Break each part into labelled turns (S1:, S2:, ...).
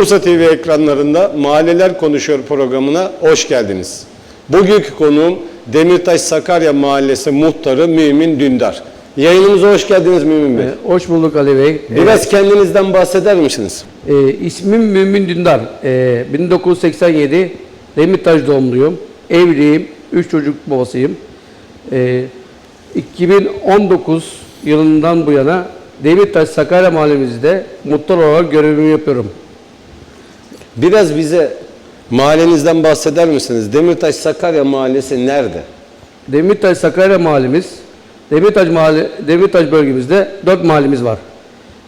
S1: Bursa TV ekranlarında Mahalleler Konuşuyor programına hoş geldiniz. Bugünkü konuğum Demirtaş Sakarya Mahallesi Muhtarı Mümin Dündar. Yayınımıza hoş geldiniz Mümin Bey.
S2: Ee, Hoş bulduk Ali Bey.
S1: Biraz kendinizden bahseder misiniz?
S2: Ee, e, ismim Mümin Dündar. Ee, 1987 Demirtaş doğumluyum. Evliyim. Üç çocuk babasıyım. Ee, 2019 yılından bu yana Demirtaş Sakarya Mahallemizde muhtar olarak görevimi yapıyorum.
S1: Biraz bize mahallenizden bahseder misiniz? Demirtaş Sakarya Mahallesi nerede?
S2: Demirtaş Sakarya Mahallemiz, Demirtaş Mahalle, Demirtaş bölgemizde dört mahallemiz var.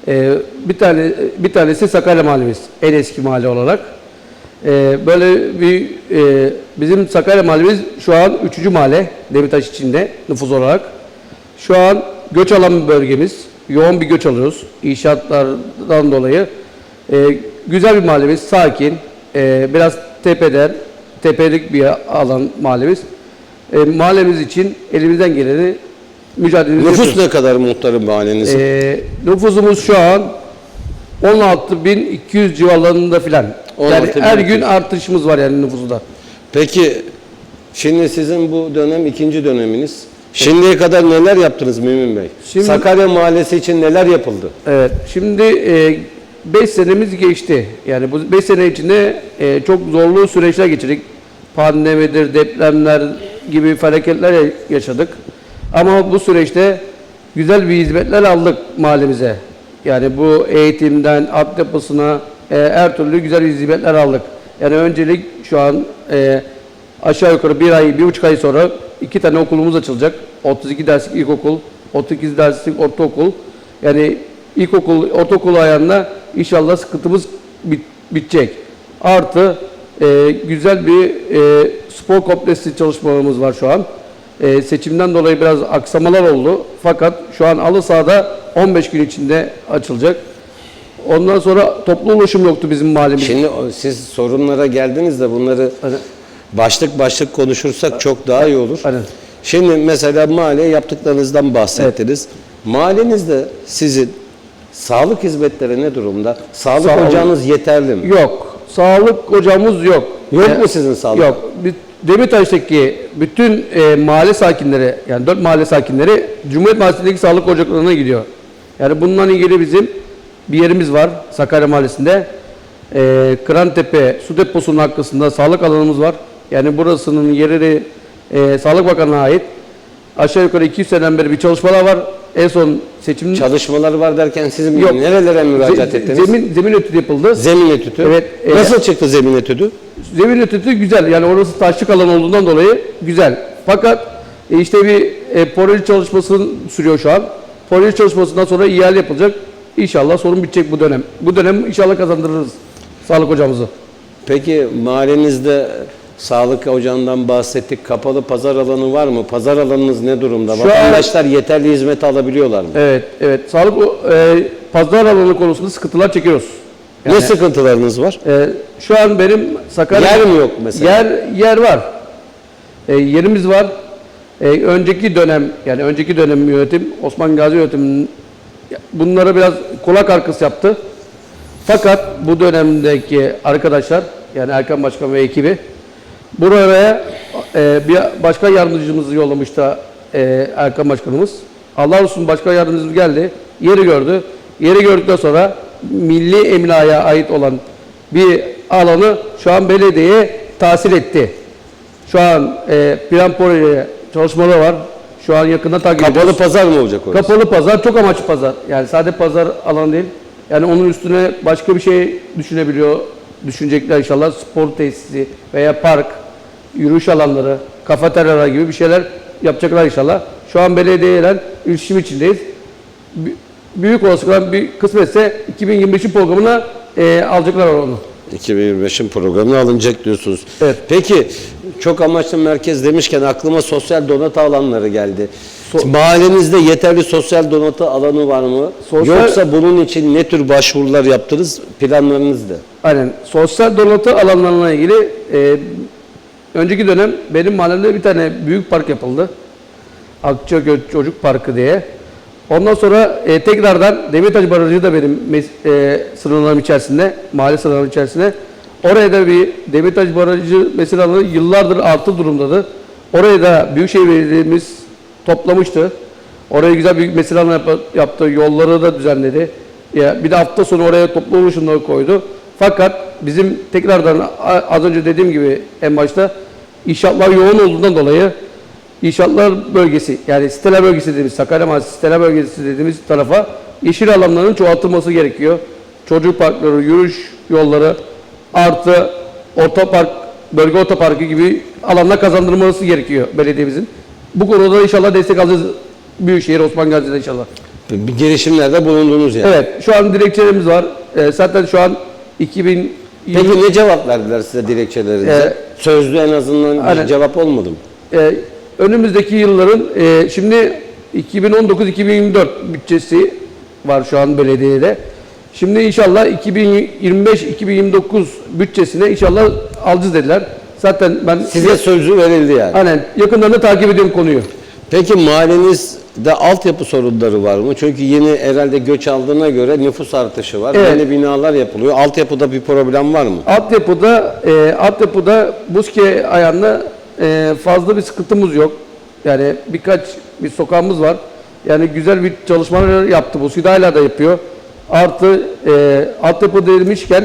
S2: Ee, bir tane bir tanesi Sakarya Mahallemiz, en eski mahalle olarak. Ee, böyle bir e, bizim Sakarya Mahallemiz şu an üçüncü mahalle Demirtaş içinde nüfus olarak. Şu an göç alan bir bölgemiz. Yoğun bir göç alıyoruz inşaatlardan dolayı. Ee, güzel bir mahallemiz, sakin. Ee, biraz tepeden, tepelik bir alan mahallemiz. Ee, mahallemiz için elimizden geleni mücadelemizi
S1: Nüfus
S2: yapıyoruz.
S1: ne kadar muhtarın mahallenizin?
S2: Ee, nüfusumuz şu an 16.200 civarlarında filan. Yani
S1: 16.200.
S2: her gün artışımız var yani nüfusta.
S1: Peki şimdi sizin bu dönem ikinci döneminiz. Şimdiye kadar neler yaptınız Mümin Bey?
S2: Şimdi-
S1: Sakarya Mahallesi için neler yapıldı?
S2: Evet. Şimdi 5 senemiz geçti. Yani bu 5 sene içinde e, çok zorlu süreçler geçirdik. Pandemidir, depremler gibi felaketler yaşadık. Ama bu süreçte güzel bir hizmetler aldık mahallemize. Yani bu eğitimden, altyapısına e, her türlü güzel hizmetler aldık. Yani öncelik şu an e, aşağı yukarı bir ay, bir buçuk ay sonra iki tane okulumuz açılacak. 32 derslik ilkokul, 38 derslik ortaokul. Yani ilkokul, ortaokul ayağında inşallah sıkıntımız bit- bitecek. Artı e, güzel bir e, spor kompleksi çalışmalarımız var şu an. E, seçimden dolayı biraz aksamalar oldu. Fakat şu an alı sahada 15 gün içinde açılacak. Ondan sonra toplu ulaşım yoktu bizim mahallemizde.
S1: Şimdi siz sorunlara geldiniz de bunları
S2: Aynen.
S1: başlık başlık konuşursak çok daha iyi olur.
S2: Aynen.
S1: Şimdi mesela mahalle yaptıklarınızdan bahsettiniz. Mahallenizde sizin sağlık hizmetleri ne durumda? Sağlık
S2: Sağ olun.
S1: ocağınız yeterli mi?
S2: Yok. Sağlık hocamız yok.
S1: Yok
S2: E,
S1: mu sizin sağlık?
S2: Yok. Demirtaş'taki bütün e, mahalle sakinleri, yani dört mahalle sakinleri Cumhuriyet Mahallesi'ndeki sağlık ocaklarına gidiyor. Yani bununla ilgili bizim bir yerimiz var Sakarya Mahallesi'nde. E, Kırantepe su deposunun arkasında sağlık alanımız var. Yani burasının yeri e, Sağlık Bakanlığı'na ait. Aşağı yukarı 200 seneden beri bir çalışmalar var. En son seçim
S1: Çalışmalar var derken siz
S2: Yok.
S1: nerelere müracaat ettiniz?
S2: zemin, zemin etüdü yapıldı.
S1: Zemin etüdü.
S2: Evet, e,
S1: Nasıl çıktı zemin etüdü?
S2: Zemin etüdü güzel. Yani orası taşlık alan olduğundan dolayı güzel. Fakat e, işte bir e, proje çalışması sürüyor şu an. Proje çalışmasından sonra ihale yapılacak. İnşallah sorun bitecek bu dönem. Bu dönem inşallah kazandırırız sağlık hocamızı.
S1: Peki mahallenizde sağlık ocağından bahsettik. Kapalı pazar alanı var mı? Pazar alanınız ne durumda?
S2: Şu an-
S1: Vatandaşlar yeterli hizmet alabiliyorlar mı?
S2: Evet, evet. Sağlık e, pazar alanı konusunda sıkıntılar çekiyoruz.
S1: ne sıkıntılarınız var?
S2: E, şu an benim Sakarya...
S1: Yer mi yok mesela?
S2: Yer, yer var. E, yerimiz var. E, önceki dönem, yani önceki dönem yönetim, Osman Gazi yönetiminin bunlara biraz kulak arkası yaptı. Fakat bu dönemdeki arkadaşlar, yani Erkan Başkan ve ekibi, buraya e, bir başkan yardımcımızı yollamış da e, Erkan Başkanımız. Allah olsun başkan yardımcımız geldi, yeri gördü. Yeri gördükten sonra milli emlaya ait olan bir alanı şu an belediyeye tahsil etti. Şu an e, plan proje çalışmaları var. Şu an yakında takip
S1: Kapalı
S2: ediyoruz.
S1: pazar mı olacak orası?
S2: Kapalı pazar, çok amaçlı pazar. Yani sadece pazar alanı değil. Yani onun üstüne başka bir şey düşünebiliyor, düşünecekler inşallah. Spor tesisi veya park, yürüyüş alanları, kafeteryalar gibi bir şeyler yapacaklar inşallah. Şu an belediyeyle iletişim içindeyiz. Bü- Büyük olasılıkla bir kısmetse 2025'in programına e, alacaklar onu.
S1: 2025'in programına alınacak diyorsunuz.
S2: Evet.
S1: Peki çok amaçlı merkez demişken aklıma sosyal donatı alanları geldi.
S2: So-
S1: Mahallenizde yeterli sosyal donatı alanı var mı?
S2: Sosyal-
S1: Yoksa bunun için ne tür başvurular yaptınız? Planlarınız ne?
S2: Aynen. Sosyal donatı alanlarına ilgili e, önceki dönem benim mahallemde bir tane büyük park yapıldı. Akçaköy Çocuk Parkı diye. Ondan sonra e, tekrardan Demirtaş Barajı da benim e, sınırlarım içerisinde, mahalle sınırlarım içerisinde. Oraya da bir Demirtaş Barajı mesela yıllardır artı durumdadır. Oraya da Büyükşehir Belediye'miz toplamıştı. Oraya güzel bir mesele alanı yap- yaptı, yolları da düzenledi. Ya bir de hafta sonu oraya toplu oluşumları koydu. Fakat bizim tekrardan az önce dediğim gibi en başta inşaatlar yoğun olduğundan dolayı İnşaatlar bölgesi yani siteler bölgesi dediğimiz Sakarya Mahallesi siteler bölgesi dediğimiz tarafa yeşil alanların çoğaltılması gerekiyor. Çocuk parkları, yürüyüş yolları artı otopark, bölge otoparkı gibi alanlar kazandırılması gerekiyor belediyemizin. Bu konuda inşallah destek alacağız Büyükşehir Osman Gazi'de inşallah.
S1: Bir girişimlerde bulundunuz yani.
S2: Evet şu an dilekçelerimiz var. Ee, zaten şu an 2000
S1: Peki ne cevap verdiler size dilekçelerinize?
S2: Ee,
S1: Sözlü en azından bir
S2: aynen.
S1: cevap olmadı mı?
S2: Ee, önümüzdeki yılların e, şimdi 2019-2024 bütçesi var şu an belediyede. Şimdi inşallah 2025-2029 bütçesine inşallah alacağız dediler. Zaten ben
S1: Size sözlü verildi yani.
S2: aynen yakından da takip ediyorum konuyu.
S1: Peki mahallenizde altyapı sorunları var mı? Çünkü yeni herhalde göç aldığına göre nüfus artışı var.
S2: Evet.
S1: Yeni binalar yapılıyor. Altyapıda bir problem var mı?
S2: Altyapıda e, altyapıda Buzke ayağında e, fazla bir sıkıntımız yok. Yani birkaç bir sokağımız var. Yani güzel bir çalışmalar yaptı. Buzke'de hala da yapıyor. Artı e, altyapı demişken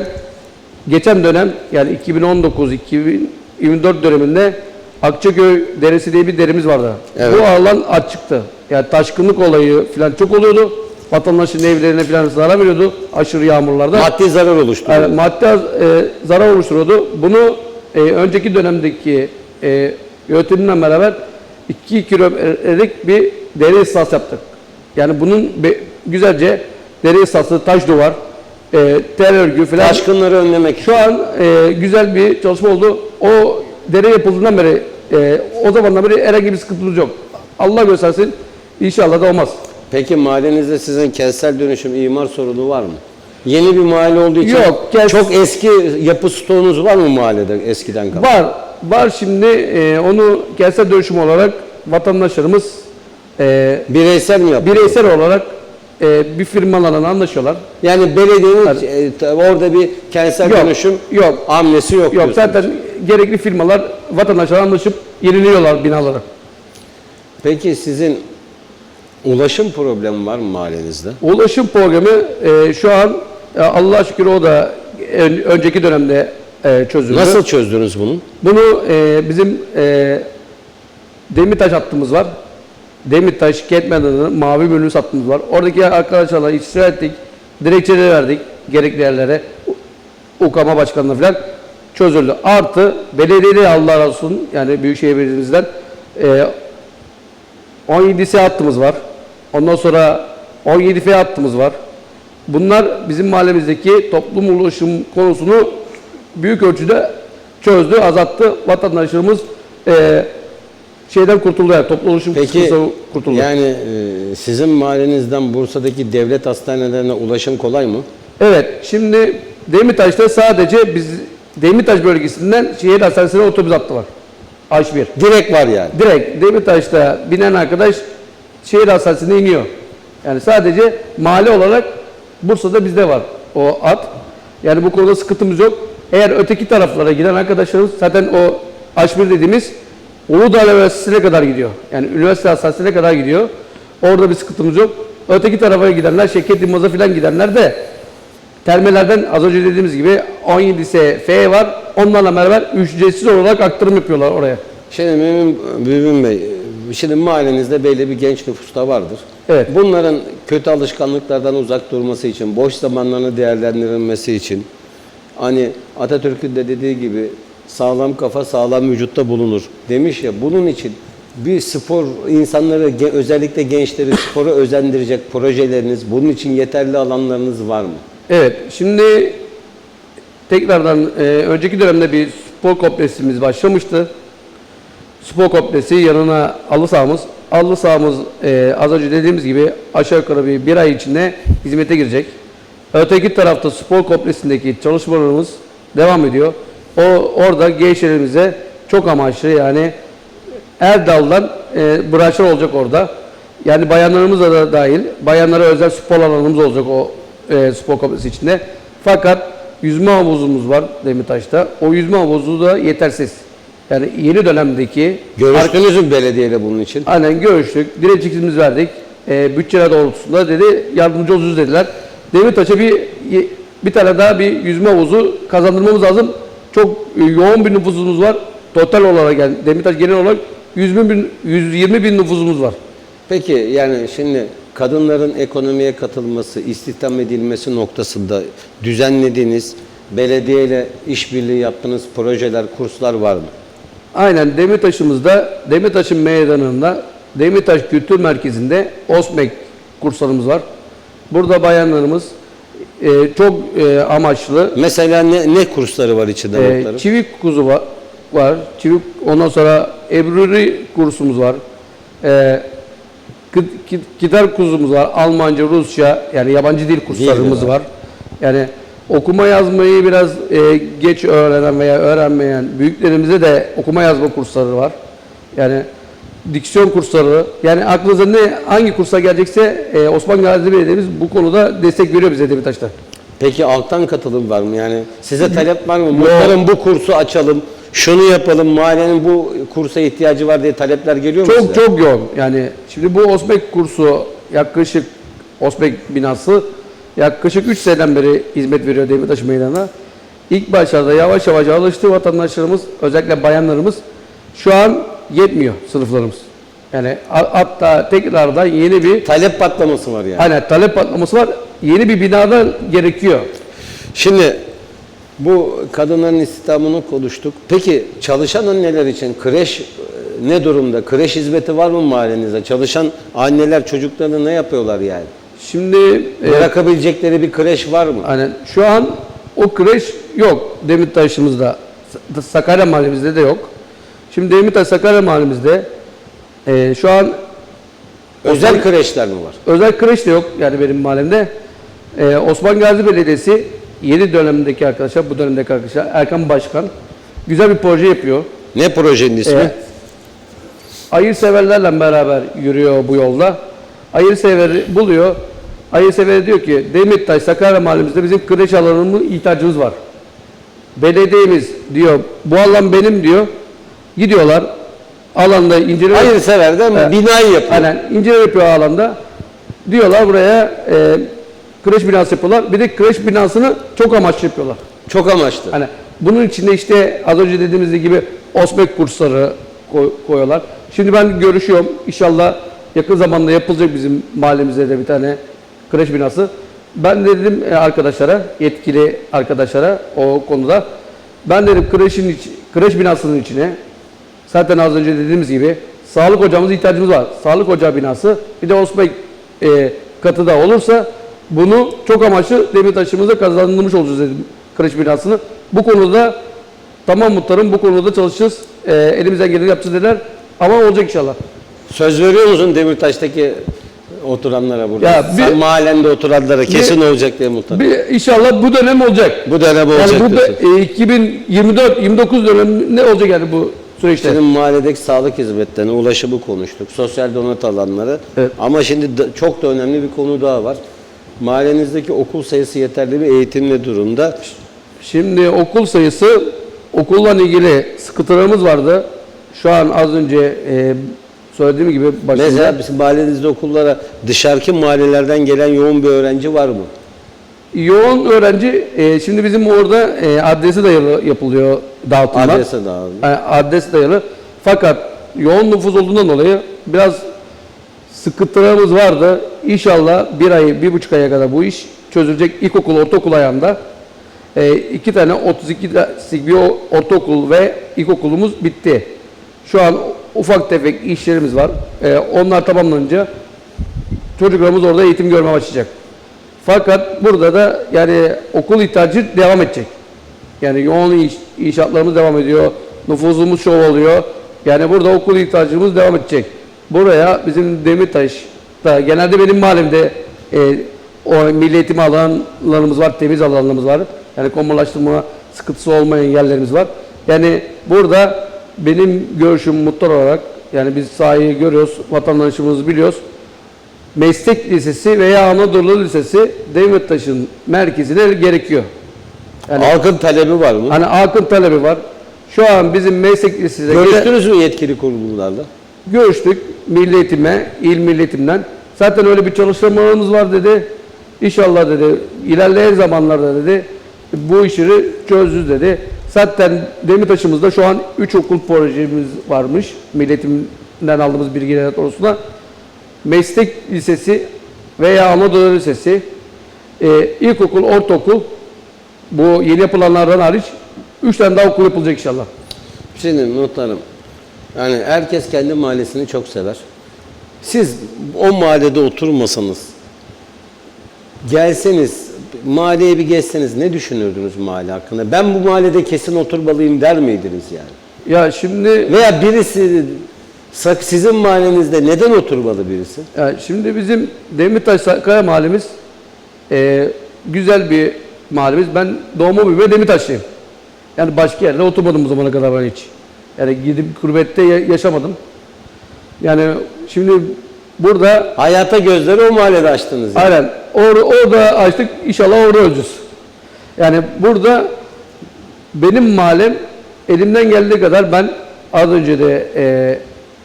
S2: geçen dönem yani 2019-2024 döneminde Akçaköy Deresi diye bir deremiz vardı.
S1: Evet.
S2: Bu alan açıktı. Yani taşkınlık olayı falan çok oluyordu. Vatandaşın evlerine falan zarar veriyordu aşırı yağmurlarda.
S1: Maddi zarar oluşturuyor.
S2: Yani maddi e, zarar oluşturuyordu. Bunu e, önceki dönemdeki e, yönetimle beraber 2 kilometrelik bir dere ıslahı yaptık. Yani bunun be- güzelce dere ıslahı, taş duvar, e, tel örgü falan.
S1: Taşkınları önlemek
S2: Şu an e, güzel bir çalışma oldu. O dere yapıldığından beri, e, o zamandan beri herhangi bir sıkıntımız yok. Allah göstersin, inşallah da olmaz.
S1: Peki mahallenizde sizin kentsel dönüşüm imar sorunu var mı? Yeni bir mahalle olduğu için
S2: Yok, kent-
S1: çok eski yapı stoğunuz var mı mahallede eskiden kalan?
S2: Var. Var şimdi e, onu kentsel dönüşüm olarak vatandaşlarımız e,
S1: Bireysel mi yapıyor?
S2: bireysel olarak e, bir firmalarla anlaşıyorlar.
S1: Yani belediyenin e, ta- orada bir kentsel
S2: Yok,
S1: dönüşüm
S2: yok.
S1: hamlesi yok,
S2: Yok
S1: diyorsunuz.
S2: zaten gerekli firmalar vatandaşlarla anlaşıp yeniliyorlar binaları.
S1: Peki sizin ulaşım problemi var mı mahallenizde?
S2: Ulaşım programı e, şu an e, Allah'a şükür o da ön- önceki dönemde e, çözüldü.
S1: Nasıl çözdünüz bunu?
S2: Bunu e, bizim e, Demirtaş hattımız var. Demirtaş, Ketmena'nın mavi bölümü hattımız var. Oradaki arkadaşlarla istirahat ettik. Dilekçeleri verdik gerekli yerlere. UKAMA başkanına falan çözüldü. Artı belediyede Allah razı olsun yani Büyükşehir Belediye'mizden e, 17 S hattımız var. Ondan sonra 17 F hattımız var. Bunlar bizim mahallemizdeki toplum ulaşım konusunu büyük ölçüde çözdü, azalttı. Vatandaşlarımız eee, şeyden kurtuldu yani toplu ulaşım
S1: Peki
S2: kurtuldu.
S1: yani e, sizin mahallenizden Bursa'daki devlet hastanelerine ulaşım kolay mı?
S2: Evet, şimdi Demirtaş'ta sadece biz Demirtaş bölgesinden şehir hastanesine otobüs hattı var. H1.
S1: Direkt var yani.
S2: Direkt Demirtaş'ta binen arkadaş şehir hastanesine iniyor. Yani sadece mahalle olarak Bursa'da bizde var o at. Yani bu konuda sıkıntımız yok. Eğer öteki taraflara giden arkadaşlarımız zaten o H1 dediğimiz Uludağ Üniversitesi'ne kadar gidiyor. Yani üniversite hastanesine kadar gidiyor. Orada bir sıkıntımız yok. Öteki tarafa gidenler, Şevket Yılmaz'a falan gidenler de termelerden az önce dediğimiz gibi 17 ise F var. Onlarla beraber ücretsiz olarak aktarım yapıyorlar oraya.
S1: Şimdi Mümin, Mümin Bey, şimdi mahallenizde belli bir genç nüfus da vardır.
S2: Evet.
S1: Bunların kötü alışkanlıklardan uzak durması için, boş zamanlarını değerlendirilmesi için, hani Atatürk'ün de dediği gibi sağlam kafa sağlam vücutta bulunur demiş ya, bunun için bir spor insanları özellikle gençleri spora özendirecek projeleriniz, bunun için yeterli alanlarınız var mı?
S2: Evet, şimdi tekrardan e, önceki dönemde bir spor kompleksimiz başlamıştı. Spor kompleksi yanına alı sahamız. Alı sahamız e, az önce dediğimiz gibi aşağı yukarı bir, bir ay içinde hizmete girecek. Öteki tarafta spor kompleksindeki çalışmalarımız devam ediyor. O orada gençlerimize çok amaçlı yani Erdal'dan e, branşlar olacak orada. Yani bayanlarımız da dahil. Bayanlara özel spor alanımız olacak o e, spor kompleksi içinde. Fakat yüzme havuzumuz var Demirtaş'ta. O yüzme havuzu da yetersiz. Yani yeni dönemdeki
S1: Görüştünüz mü belediyeyle bunun için?
S2: Aynen görüştük. Dilekçemizi verdik. E, bütçeler doğrultusunda dedi yardımcı olacağız dediler. Demirtaş'a bir bir tane daha bir yüzme havuzu kazandırmamız lazım. Çok e, yoğun bir nüfusumuz var. Total olarak yani Demirtaş genel olarak 120 bin, 120 bin nüfusumuz var.
S1: Peki yani şimdi kadınların ekonomiye katılması, istihdam edilmesi noktasında düzenlediğiniz, belediyeyle işbirliği yaptığınız projeler, kurslar var mı?
S2: Aynen Demirtaş'ımızda, Demirtaş'ın meydanında, Demirtaş Kültür Merkezi'nde OSMEK kurslarımız var. Burada bayanlarımız e, çok e, amaçlı
S1: Mesela ne, ne kursları var içinde
S2: e, çivik kuzu var, var. Çivik ondan sonra ebruri kursumuz var. E, gitar kursumuz var. Almanca, Rusça yani yabancı dil kurslarımız var. Yani okuma yazmayı biraz e, geç öğrenen veya öğrenmeyen büyüklerimize de okuma yazma kursları var. Yani diksiyon kursları yani aklınıza ne hangi kursa gelecekse e, Osman Gazi Belediye'miz bu konuda destek veriyor bize Demirtaş'ta.
S1: Peki alttan katılım var mı? Yani size talep var mı? Muhtarım bu kursu açalım, şunu yapalım, mahallenin bu kursa ihtiyacı var diye talepler geliyor mu
S2: Çok
S1: size?
S2: çok yoğun. Yani şimdi bu OSMEK kursu yaklaşık OSMEK binası yaklaşık 3 seneden beri hizmet veriyor Demirtaş Meydanı'na. İlk başlarda yavaş yavaş alıştı vatandaşlarımız, özellikle bayanlarımız. Şu an yetmiyor sınıflarımız. Yani ha- hatta tekrardan yeni bir
S1: Talep patlaması var yani.
S2: hani talep patlaması var. Yeni bir binada gerekiyor.
S1: Şimdi bu kadınların istihdamını konuştuk. Peki çalışan anneler için kreş e, ne durumda? Kreş hizmeti var mı mahallenizde? Çalışan anneler çocuklarını ne yapıyorlar yani?
S2: Şimdi e,
S1: Bırakabilecekleri bir kreş var mı?
S2: Hani şu an o kreş yok Demirtaş'ımızda. Sa- Sakarya mahallemizde de yok. Şimdi Demirtaş Sakarya mahallemizde e, şu an
S1: Özel kreşler mi var?
S2: özel kreş de yok yani benim mahallemde. E, Osman Gazi Belediyesi yeni dönemdeki arkadaşlar, bu dönemdeki arkadaşlar Erkan Başkan güzel bir proje yapıyor.
S1: Ne projenin ismi?
S2: Evet. Hayırseverlerle beraber yürüyor bu yolda. Hayırseveri buluyor. Hayırsever diyor ki Demirtaş Sakarya mahallemizde bizim kreş alanımız ihtiyacımız var. Belediyemiz diyor bu alan benim diyor. Gidiyorlar alanda inceleme
S1: Hayırsever de
S2: Evet.
S1: binayı yapıyor.
S2: Aynen inceleme yapıyor alanda. Diyorlar buraya e, kreş binası yapıyorlar. Bir de kreş binasını çok amaçlı yapıyorlar.
S1: Çok amaçlı.
S2: Hani bunun içinde işte az önce dediğimiz gibi OSMEK kursları koy- koyuyorlar. Şimdi ben görüşüyorum. İnşallah yakın zamanda yapılacak bizim mahallemizde de bir tane kreş binası. Ben de dedim e, arkadaşlara, yetkili arkadaşlara o konuda ben dedim kreşin iç, kreş binasının içine zaten az önce dediğimiz gibi sağlık ocağımıza ihtiyacımız var. Sağlık ocağı binası bir de OSMEK e, katı da olursa bunu çok amaçlı Demirtaş'ımıza kazandırmış olacağız dedim kreş binasını. Bu konuda tamam muhtarım bu konuda çalışacağız. E, elimizden geleni yapacağız dediler. Ama olacak inşallah.
S1: Söz veriyor musun Demirtaş'taki oturanlara burada?
S2: Ya bir-
S1: Sen mahallende oturanlara kesin olacak diye muhtar.
S2: Bir, inşallah bu dönem olacak.
S1: Bu dönem olacak
S2: Yani bu da, e, 2024-29 döneminde olacak yani bu süreçte.
S1: Senin mahalledeki sağlık hizmetlerine, ulaşımı konuştuk, sosyal donat alanları.
S2: Evet.
S1: Ama şimdi da- çok da önemli bir konu daha var. Mahallenizdeki okul sayısı yeterli bir eğitim ne durumda?
S2: Şimdi okul sayısı okulla ilgili sıkıntılarımız vardı. Şu an az önce e, söylediğim gibi başında
S1: Mesela bizim mahallenizde okullara dışarıki mahallelerden gelen yoğun bir öğrenci var mı?
S2: yoğun öğrenci e, şimdi bizim orada e, adresi dayalı yapılıyor dağıtımlar.
S1: Adrese dağıldı.
S2: Yani adres dayalı. Fakat yoğun nüfus olduğundan dolayı biraz sıkıntılarımız vardı. İnşallah bir ay, bir buçuk aya kadar bu iş çözülecek. İlkokul, ortaokul ayağında e, iki tane 32 bir o- ortaokul ve ilkokulumuz bitti. Şu an ufak tefek işlerimiz var. E, onlar tamamlanınca çocuklarımız orada eğitim görmeye başlayacak. Fakat burada da yani okul ihtiyacı devam edecek. Yani yoğun iş, inşaatlarımız devam ediyor. Nüfusumuz şov oluyor. Yani burada okul ihtiyacımız devam edecek. Buraya bizim Demirtaş'ta genelde benim mahallemde e, o milli eğitim alanlarımız var, temiz alanlarımız var. Yani komurlaştırma sıkıntısı olmayan yerlerimiz var. Yani burada benim görüşüm muhtar olarak yani biz sahayı görüyoruz, vatandaşımızı biliyoruz. meslek lisesi veya Anadolu Lisesi Demirtaş'ın merkezine gerekiyor. Yani
S1: Halkın talebi var mı?
S2: hani akın talebi var. Şu an bizim meslek lisesinde
S1: Görüştünüz mü yetkili kurumlarla?
S2: Görüştük milli eğitime, il milli eğitimden. Zaten öyle bir çalışmalarımız var dedi. İnşallah dedi ilerleyen zamanlarda dedi bu işi çözürüz dedi. Zaten Demirtaş'ımızda şu an 3 okul projemiz varmış. Milli eğitimden aldığımız bilgiler doğrultusunda. Meslek lisesi veya Anadolu Lisesi, e, ilkokul, ortaokul bu yeni yapılanlardan hariç 3 tane daha okul yapılacak inşallah.
S1: Şimdi muhtarım, yani herkes kendi mahallesini çok sever. Siz o mahallede oturmasanız, gelseniz, mahalleye bir gezseniz ne düşünürdünüz mahalle hakkında? Ben bu mahallede kesin oturmalıyım der miydiniz yani?
S2: Ya şimdi
S1: Veya birisi sizin mahallenizde neden oturmalı birisi?
S2: Ya şimdi bizim Demirtaş Kaya mahallemiz e, güzel bir mahallemiz. Ben doğma büyüme Demirtaşlıyım. Yani başka yerde oturmadım bu zamana kadar ben hiç. Yani gidip gurbette ya- yaşamadım. Yani şimdi burada
S1: Hayata gözleri o mahallede açtınız. Yani.
S2: aynen or, orada açtık inşallah orada öleceğiz. Yani burada benim mahallem elimden geldiği kadar ben az önce de e,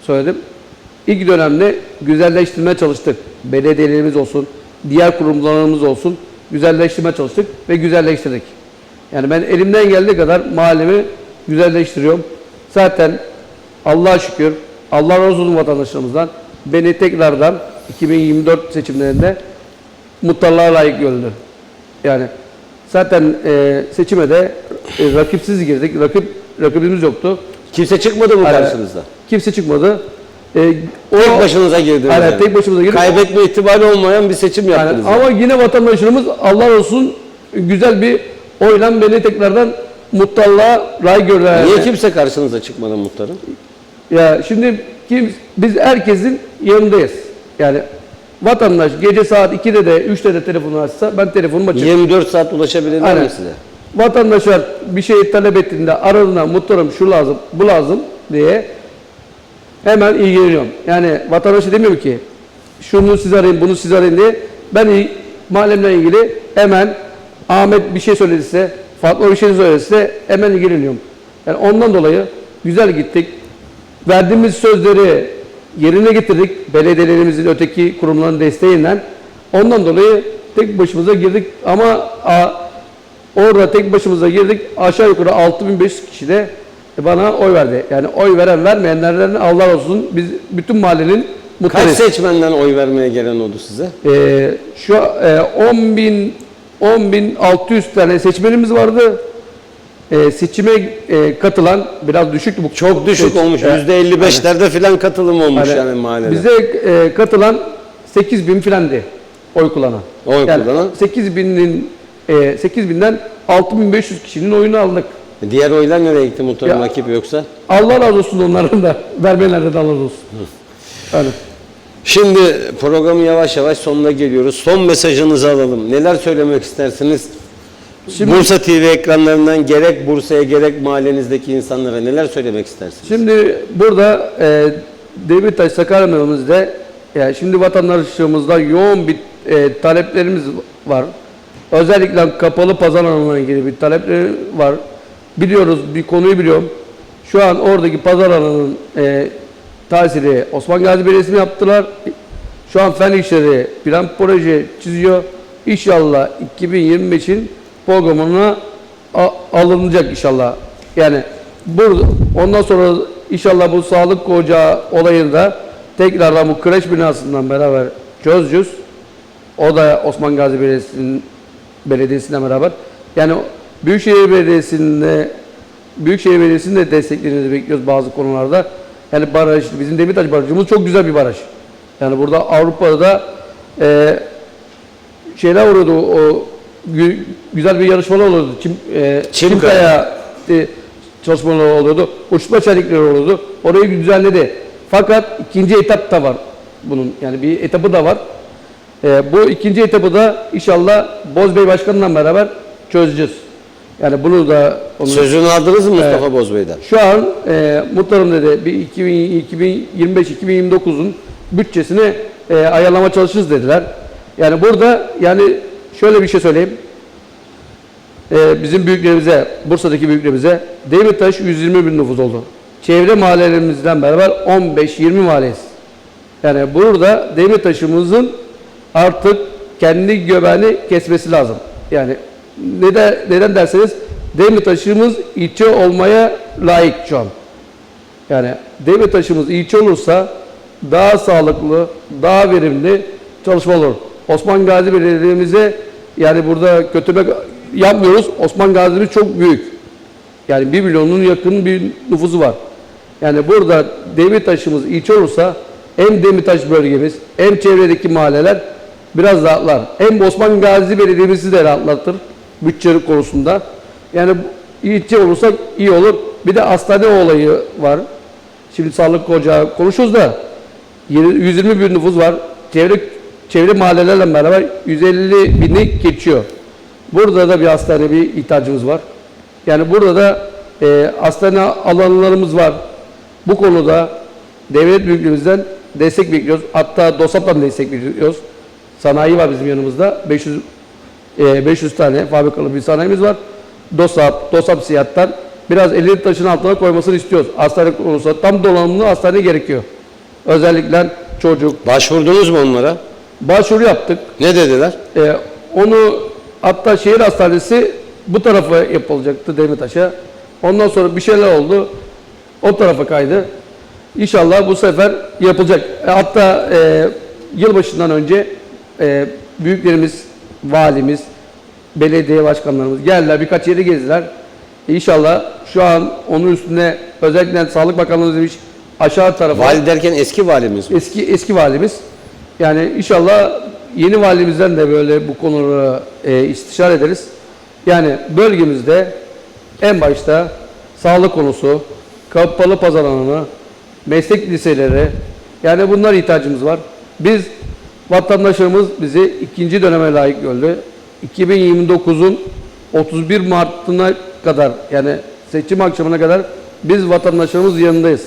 S2: söyledim. İlk dönemde güzelleştirmeye çalıştık. Belediyelerimiz olsun, diğer kurumlarımız olsun güzelleştirmeye çalıştık ve güzelleştirdik. Yani ben elimden geldiği kadar mahallemi güzelleştiriyorum. Zaten Allah'a şükür, Allah razı olsun vatandaşlarımızdan beni tekrardan 2024 seçimlerinde muhtarlığa layık gördü. Yani zaten e, seçime de e, rakipsiz girdik. Rakip rakibimiz yoktu.
S1: Kimse çıkmadı mı karşınızda?
S2: Kimse çıkmadı. E, o,
S1: Tek başınıza girdiniz.
S2: Aynen,
S1: yani.
S2: tek başımıza girdik.
S1: Kaybetme ihtimali olmayan bir seçim
S2: Yani
S1: yaptınız. yani.
S2: ama yine vatandaşlarımız Allah olsun güzel bir oyla beni tekrardan muhtarlığa layık gördüler.
S1: Niye kimse karşınıza çıkmadı muhtarım?
S2: Ya şimdi kim, biz herkesin yanındayız. Yani vatandaş gece saat 2'de de 3'te de telefonu açsa ben telefonumu açarım.
S1: 24 saat ulaşabilirler
S2: Aynen.
S1: mi size?
S2: Vatandaşlar bir şey talep ettiğinde aradığında muhtarım şu lazım, bu lazım diye hemen ilgileniyorum. Yani vatandaşa demiyorum ki şunu siz arayın, bunu siz arayın diye. Ben mahallemle ilgili hemen Ahmet bir şey söylediyse, Fatma bir şey söylediyse hemen ilgileniyorum. Yani ondan dolayı güzel gittik. Verdiğimiz sözleri yerine getirdik. Belediyelerimizin öteki kurumların desteğinden. Ondan dolayı tek başımıza girdik ama a, Orada tek başımıza girdik. Aşağı yukarı 6500 kişi de bana oy verdi. Yani oy veren vermeyenlerden Allah olsun biz bütün mahallenin
S1: Kaç
S2: mutluyuz.
S1: seçmenden oy vermeye gelen oldu size?
S2: Ee, şu e, 10 bin 10 bin 600 tane seçmenimiz vardı. Ee, seçime e, katılan biraz düşüktü bu.
S1: Çok düşük
S2: seç-
S1: olmuş.
S2: Evet.
S1: %55'lerde filan katılım olmuş
S2: Yani
S1: yani mahallede.
S2: Bize e, katılan 8 bin filandı oy kullanan.
S1: Oy
S2: yani
S1: kullanan.
S2: 8 binin e, 8 binden 6500 kişinin oyunu aldık.
S1: Diğer oylar nereye gitti muhtarım
S2: Ya-
S1: rakip yoksa?
S2: Allah razı olsun onların da. Vermeyenlerden de Allah razı olsun. Yani.
S1: Şimdi programın yavaş yavaş sonuna geliyoruz. Son mesajınızı alalım. Neler söylemek istersiniz?
S2: Şimdi-
S1: Bursa TV ekranlarından gerek Bursa'ya gerek mahallenizdeki insanlara neler söylemek istersiniz?
S2: Şimdi burada e, Demirtaş Sakarya yani şimdi vatandaşlarımızda yoğun bir e, taleplerimiz var. Özellikle kapalı pazar alanına ilgili bir talepleri var. Biliyoruz, bir konuyu biliyorum. Şu an oradaki pazar alanının e, tahsili Osman Gazi Belediyesi'ne yaptılar. Şu an fen işleri plan proje çiziyor. İnşallah 2025'in programına alınacak inşallah. Yani burada ondan sonra inşallah bu sağlık ocağı olayını da tekrardan bu kreş binasından beraber çözeceğiz. O da Osman Gazi Belediyesi'nin belediyesiyle beraber. Yani Büyükşehir Belediyesi'nde Büyükşehir Belediyesi'nin de desteklerini bekliyoruz bazı konularda. Yani baraj, bizim Demirtaş Barajımız çok güzel bir baraj. Yani burada Avrupa'da e, şeyler oluyordu, o gü- güzel bir yarışmalar oluyordu. Çim, e,
S1: Çimkaya.
S2: E, çalışmaları oluyordu. Uçma çelikleri oluyordu. Orayı düzenledi. Fakat ikinci etap da var bunun. Yani bir etabı da var. E, bu ikinci etabı da inşallah Bozbey Başkan'la beraber çözeceğiz. Yani bunu da onu-
S1: Sözünü aldınız mı Mustafa Bozbey'den?
S2: şu an e, muhtarım dedi bir 2025-2029'un bütçesini e, ayarlama çalışırız dediler. Yani burada yani şöyle bir şey söyleyeyim. E, bizim büyüklerimize, Bursa'daki büyüklerimize Demirtaş 120 bin nüfus oldu. Çevre mahallelerimizden beraber 15-20 mahalleyiz. Yani burada Demirtaş'ımızın artık kendi göbeğini kesmesi lazım. Yani neden, neden derseniz Demirtaş'ımız ilçe olmaya layık şu an. Yani Demirtaş'ımız ilçe olursa daha sağlıklı, daha verimli çalışma olur. Osman Gazi Belediye'mize yani burada kötümek yapmıyoruz. Osman Gazi'miz çok büyük. Yani 1 milyonun yakın bir nüfusu var. Yani burada Demirtaş'ımız ilçe olursa hem Demirtaş bölgemiz hem çevredeki mahalleler biraz rahatlar. Hem Osman Gazi Belediye'mizi de rahatlatır bütçe konusunda. Yani ilçe olursak iyi olur. Bir de hastane olayı var. Şimdi sağlık ocağı konuşuyoruz da yirmi- 120 bin nüfus var. Çevre çevre mahallelerle beraber 150 bini geçiyor. Burada da bir hastane bir ihtiyacımız var. Yani burada da e, hastane alanlarımız var. Bu konuda devlet büyüklüğümüzden destek bekliyoruz. Hatta DOSAP'tan destek bekliyoruz. Sanayi var bizim yanımızda. 500 e, 500 tane fabrikalı bir sanayimiz var. DOSAP, DOSAP siyattan biraz elini taşın altına koymasını istiyoruz. Hastane konusunda tam donanımlı hastane gerekiyor. Özellikle çocuk.
S1: Başvurdunuz mu onlara?
S2: Başvuru yaptık.
S1: Ne dediler?
S2: Ee, onu hatta şehir hastanesi bu tarafa yapılacaktı Demirtaş'a. Ondan sonra bir şeyler oldu. O tarafa kaydı. İnşallah bu sefer yapılacak. E, Hatta e, yılbaşından önce e, büyüklerimiz, valimiz, belediye başkanlarımız geldiler. Birkaç yeri gezdiler. İnşallah şu an onun üstüne özellikle Sağlık Bakanlığımız demiş aşağı tarafa
S1: Vali derken eski valimiz mi?
S2: eski eski valimiz. Yani inşallah yeni valimizden de böyle bu konuları e, istişare ederiz. Yani bölgemizde en başta sağlık konusu, kapalı pazar alanı, meslek liseleri yani bunlar ihtiyacımız var. Biz vatandaşlarımız bizi ikinci döneme layık gördü. 2029'un 31 Mart'ına kadar yani seçim akşamına kadar biz vatandaşlarımız yanındayız.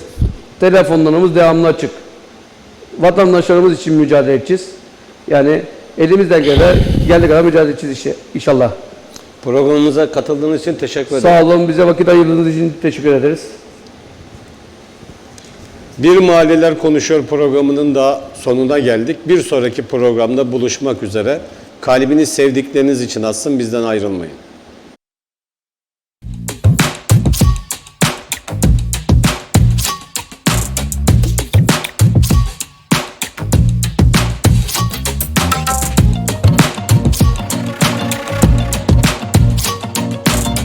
S2: Telefonlarımız devamlı açık vatandaşlarımız için mücadele edeceğiz. Yani elimizden gelen geldiği kadar mücadele edeceğiz işe, inşallah.
S1: Programımıza katıldığınız için teşekkür ederim.
S2: Sağ olun, bize vakit ayırdığınız için teşekkür ederiz.
S1: Bir Mahalleler Konuşuyor programının da sonuna geldik. Bir sonraki programda buluşmak üzere. Kalbiniz sevdikleriniz için atsın bizden ayrılmayın.